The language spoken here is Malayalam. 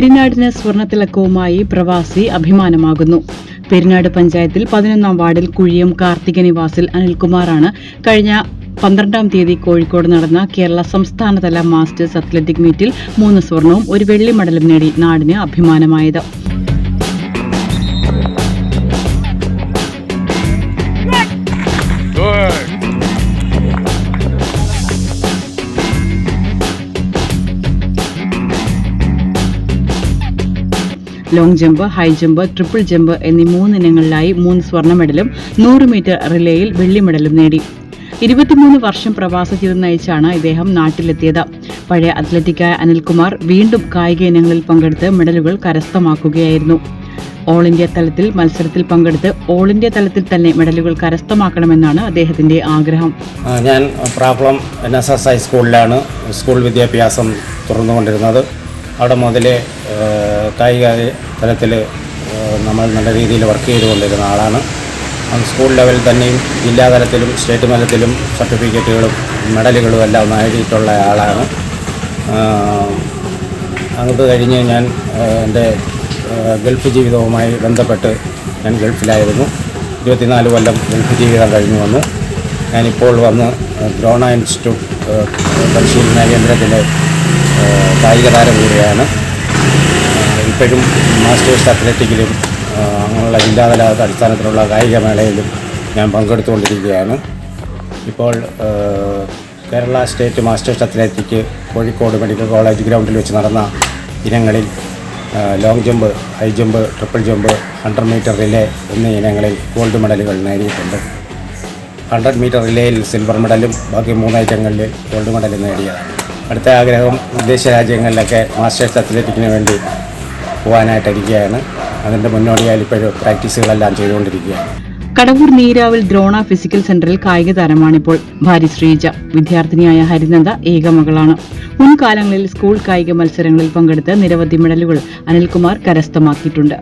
പെരിനാടിന് സ്വർണത്തിളക്കവുമായി പ്രവാസി അഭിമാനമാകുന്നു. പെരിനാട് പഞ്ചായത്തിൽ പതിനൊന്നാം വാർഡിൽ കുഴിയം കാർത്തിക നിവാസിൽ അനിൽകുമാറാണ് കഴിഞ്ഞ പന്ത്രണ്ടാം തീയതി കോഴിക്കോട് നടന്ന കേരള സംസ്ഥാനതല മാസ്റ്റേഴ്സ് അത്ലറ്റിക് മീറ്റിൽ മൂന്ന് സ്വർണവും ഒരു വെള്ളി മെഡലും നേടി നാടിന് അഭിമാനമായത്. Long jump high jump triple jump എന്നീ മൂന്ന് ഇനങ്ങളിലായി മൂന്ന് സ്വർണ മെഡലും നൂറ് മീറ്റർ റിലേയിൽ വെള്ളി മെഡലും നേടി. ഇരുപത്തിമൂന്ന് വർഷം പ്രവാസ ജീവിതം നയിച്ചാണ് ഇദ്ദേഹം നാട്ടിലെത്തിയത്. പഴയ അത്ലറ്റിക്കായ അനിൽകുമാർ വീണ്ടും കായിക ഇനങ്ങളിൽ പങ്കെടുത്ത് മെഡലുകൾ കരസ്ഥമാക്കുകയായിരുന്നു. ഓൾ ഇന്ത്യ തലത്തിൽ മത്സരത്തിൽ പങ്കെടുത്ത് ഓൾ ഇന്ത്യ തലത്തിൽ തന്നെ മെഡലുകൾ കരസ്ഥമാക്കണമെന്നാണ് അദ്ദേഹത്തിന്റെ ആഗ്രഹം. ഞാൻ പ്രാബ്ലം എൻ എസ് എസ് ഹൈസ്കൂളിലാണ് സ്കൂൾ വിദ്യാഭ്യാസം തുറന്നുകൊണ്ടിരുന്നത് അവിടെ മുതൽ കായിക തലത്തിൽ നമ്മൾ നല്ല രീതിയിൽ വർക്ക് ചെയ്തുകൊണ്ടിരുന്ന ആളാണ്. സ്കൂൾ ലെവലിൽ തന്നെയും ജില്ലാ തലത്തിലും സ്റ്റേറ്റ് തലത്തിലും സർട്ടിഫിക്കറ്റുകളും മെഡലുകളും എല്ലാം നേടിയിട്ടുള്ള ആളാണ്. അങ്ങോട്ട് കഴിഞ്ഞ് ഞാൻ എന്റെ ഗൾഫ് ജീവിതവുമായി ബന്ധപ്പെട്ട് ഞാൻ ഗൾഫിലായിരുന്നു. ഇരുപത്തിനാല് കൊല്ലം ഗൾഫ് ജീവിതം കഴിഞ്ഞു വന്നു. ഞാനിപ്പോൾ വന്ന് ദ്രോണ ഇൻസ്റ്റിറ്റ്യൂട്ട് പരിശീലന കേന്ദ്രത്തിന്റെ കായിക താരം കൂടിയാണ്. ഇപ്പോഴും മാസ്റ്റേഴ്സ് അത്ലറ്റിക്കിലും അങ്ങനെയുള്ള ജില്ലാതല അടിസ്ഥാനത്തിലുള്ള കായിക മേളയിലും ഞാൻ പങ്കെടുത്തുകൊണ്ടിരിക്കുകയാണ്. ഇപ്പോൾ Kerala state masters athletic Kozhikode medical college ഗ്രൗണ്ടിൽ വെച്ച് നടന്ന ഇനങ്ങളിൽ long jump high jump triple jump hundred metre relay എന്നീ ഇനങ്ങളിൽ ഗോൾഡ് മെഡലുകൾ നേടിയിട്ടുണ്ട്. ഹൺഡ്രഡ് മീറ്റർ റിലേയിൽ സിൽവർ മെഡലും ബാക്കി മൂന്ന് ഐറ്റങ്ങളിൽ ഗോൾഡ് മെഡലും നേടിയതാണ്. അടുത്ത ആഗ്രഹം വിദേശ രാജ്യങ്ങളിലൊക്കെ മാസ്റ്റേഴ്സ് അത്ലറ്റിക്കിന് വേണ്ടി പോകാനായിട്ടിരിക്കുകയാണ്. അതിന്റെ മുന്നോടിയായി ഇപ്പോഴും പ്രാക്ടീസുകളെല്ലാം ചെയ്തുകൊണ്ടിരിക്കുകയാണ്. കടവൂർ നീരാവിൽ ദ്രോണ ഫിസിക്കൽ സെന്ററിൽ കായിക താരമാണിപ്പോൾ. ഭാര്യ ശ്രീജ വിദ്യാർത്ഥിനിയായ ഹരിനന്ദ ഏകമകളാണ് മുൻകാലങ്ങളിൽ സ്കൂൾ കായിക മത്സരങ്ങളിൽ പങ്കെടുത്ത് നിരവധി മെഡലുകൾ അനിൽകുമാർ കരസ്ഥമാക്കിയിട്ടുണ്ട്.